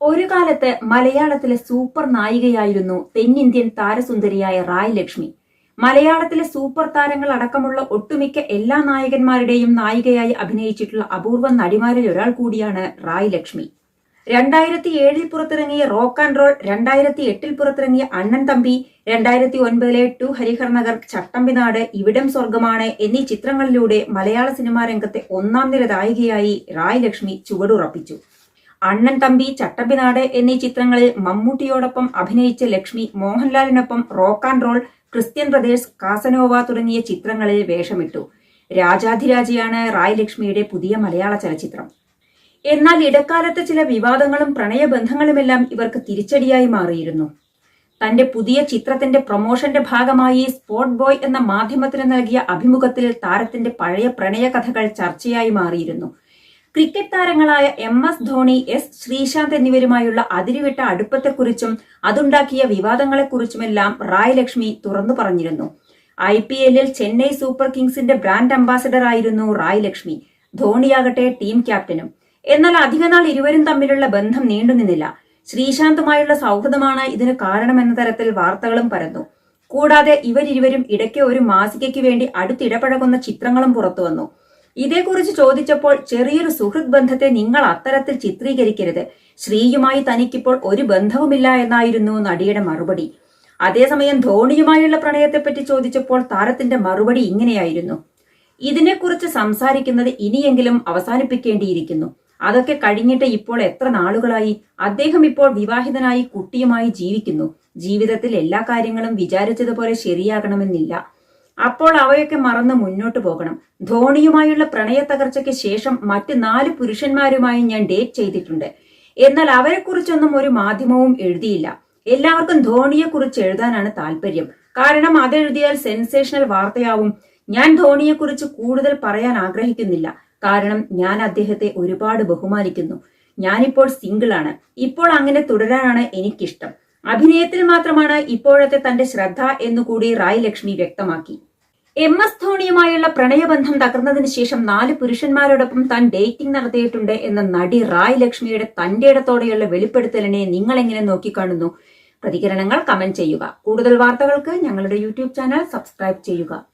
ഒരു കാലത്ത് മലയാളത്തിലെ സൂപ്പർ നായികയായിരുന്നു തെന്നിന്ത്യൻ താരസുന്ദരിയായ റായ് ലക്ഷ്മി. മലയാളത്തിലെ സൂപ്പർ താരങ്ങൾ അടക്കമുള്ള ഒട്ടുമിക്ക എല്ലാ നായകന്മാരുടെയും നായികയായി അഭിനയിച്ചിട്ടുള്ള അപൂർവ നടിമാരിൽ ഒരാൾ കൂടിയാണ് റായ് ലക്ഷ്മി. രണ്ടായിരത്തി ഏഴിൽ പുറത്തിറങ്ങിയ റോക്ക് ആൻഡ് റോൾ രണ്ടായിരത്തി എട്ടിൽ പുറത്തിറങ്ങിയ അണ്ണൻ തമ്പി രണ്ടായിരത്തി ഒൻപതിലെ ടു ഹരിഹർ നഗർ ചട്ടമ്പിനാട് ഇവിടം സ്വർഗമാണ് എന്നീ ചിത്രങ്ങളിലൂടെ മലയാള സിനിമാ രംഗത്തെ ഒന്നാം നിര നായികയായി റായ് ലക്ഷ്മി ചുവടുറപ്പിച്ചു. അണ്ണൻ തമ്പി ചട്ടമ്പിനാട് എന്നീ ചിത്രങ്ങളിൽ മമ്മൂട്ടിയോടൊപ്പം അഭിനയിച്ച Lakshmi മോഹൻലാലിനൊപ്പം Rock and Roll Christian Brothers Casanova തുടങ്ങിയ ചിത്രങ്ങളിൽ വേഷമിട്ടു. രാജാധിരാജയാണ് റായ് ലക്ഷ്മിയുടെ പുതിയ മലയാള ചലച്ചിത്രം. എന്നാൽ ഇടക്കാലത്തെ ചില വിവാദങ്ങളും പ്രണയബന്ധങ്ങളുമെല്ലാം ഇവർക്ക് തിരിച്ചടിയായി മാറിയിരുന്നു. തന്റെ പുതിയ ചിത്രത്തിന്റെ പ്രൊമോഷന്റെ ഭാഗമായി സ്പോട്ട് ബോയ് എന്ന മാധ്യമത്തിന് നൽകിയ അഭിമുഖത്തിൽ താരത്തിന്റെ പഴയ പ്രണയകഥകൾ ചർച്ചയായി മാറിയിരുന്നു. ക്രിക്കറ്റ് താരങ്ങളായ M S Dhoni S Sreesanth എന്നിവരുമായുള്ള അതിരുവിട്ട അടുപ്പത്തെക്കുറിച്ചും അതുണ്ടാക്കിയ വിവാദങ്ങളെക്കുറിച്ചുമെല്ലാം റായ് ലക്ഷ്മി തുറന്നു പറഞ്ഞിരുന്നു. ഐ പി എല്ലിൽ ചെന്നൈ സൂപ്പർ കിങ്സിന്റെ ബ്രാൻഡ് അംബാസഡർ ആയിരുന്നു റായ് ലക്ഷ്മി ധോണിയാകട്ടെ ടീം ക്യാപ്റ്റനും. എന്നാൽ അധികനാൾ ഇരുവരും തമ്മിലുള്ള ബന്ധം നീണ്ടുനിന്നില്ല. ശ്രീശാന്തുമായുള്ള സൗഹൃദമാണ് ഇതിന് കാരണമെന്ന തരത്തിൽ വാർത്തകളും പരന്നു. കൂടാതെ ഇവരിരുവരും ഇടയ്ക്ക് ഒരു മാസികയ്ക്ക് വേണ്ടി അടുത്തിടപഴകുന്ന ചിത്രങ്ങളും പുറത്തുവന്നു. ഇതേക്കുറിച്ച് ചോദിച്ചപ്പോൾ ചെറിയൊരു സുഹൃത് ബന്ധത്തെ നിങ്ങൾ അത്തരത്തിൽ ചിത്രീകരിക്കരുത്. ശ്രീയുമായി തനിക്കിപ്പോൾ ഒരു ബന്ധവുമില്ല എന്നായിരുന്നു നടിയുടെ മറുപടി. അതേസമയം ധോണിയുമായുള്ള പ്രണയത്തെപ്പറ്റി ചോദിച്ചപ്പോൾ താരത്തിന്റെ മറുപടി ഇങ്ങനെയായിരുന്നു. ഇതിനെക്കുറിച്ച് സംസാരിക്കുന്നത് ഇനിയെങ്കിലും അവസാനിപ്പിക്കേണ്ടിയിരിക്കുന്നു. അതൊക്കെ കഴിഞ്ഞിട്ട് ഇപ്പോൾ എത്ര നാളുകളായി? അദ്ദേഹം ഇപ്പോൾ വിവാഹിതനായി കുട്ടിയുമായി ജീവിക്കുന്നു. ജീവിതത്തിൽ എല്ലാ കാര്യങ്ങളും വിചാരിച്ചതുപോലെ ശരിയാകണമെന്നില്ല. അപ്പോൾ അവയൊക്കെ മറന്ന് മുന്നോട്ട് പോകണം. ധോണിയുമായുള്ള പ്രണയ തകർച്ചയ്ക്ക് ശേഷം മറ്റ് നാല് പുരുഷന്മാരുമായി ഞാൻ ഡേറ്റ് ചെയ്തിട്ടുണ്ട്. എന്നാൽ അവരെക്കുറിച്ചൊന്നും ഒരു മാധ്യമവും എഴുതിയില്ല. എല്ലാവർക്കും ധോണിയെക്കുറിച്ച് എഴുതാനാണ് താല്പര്യം. കാരണം അതെഴുതിയാൽ സെൻസേഷണൽ വാർത്തയാവും. ഞാൻ ധോണിയെക്കുറിച്ച് കൂടുതൽ പറയാൻ ആഗ്രഹിക്കുന്നില്ല. കാരണം ഞാൻ അദ്ദേഹത്തെ ഒരുപാട് ബഹുമാനിക്കുന്നു. ഞാനിപ്പോൾ സിംഗിളാണ് ഇപ്പോൾ അങ്ങനെ തുടരാനാണ് എനിക്കിഷ്ടം. അഭിനയത്തിൽ മാത്രമാണ് ഇപ്പോഴത്തെ തന്റെ ശ്രദ്ധ എന്നുകൂടി റായ് ലക്ഷ്മി വ്യക്തമാക്കി. എം എസ് ധോണിയുമായുള്ള പ്രണയബന്ധം തകർന്നതിന് ശേഷം നാല് പുരുഷന്മാരോടൊപ്പം താൻ ഡേറ്റിംഗ് നടത്തിയിട്ടുണ്ട് എന്ന നടി റായ് ലക്ഷ്മിയുടെ തന്റെ ഇടത്തോടെയുള്ള വെളിപ്പെടുത്തലിനെ നിങ്ങൾ എങ്ങനെ നോക്കിക്കാണുന്നു? പ്രതികരണങ്ങൾ കമന്റ് ചെയ്യുക. കൂടുതൽ വാർത്തകൾക്ക് ഞങ്ങളുടെ യൂട്യൂബ് ചാനൽ സബ്സ്ക്രൈബ് ചെയ്യുക.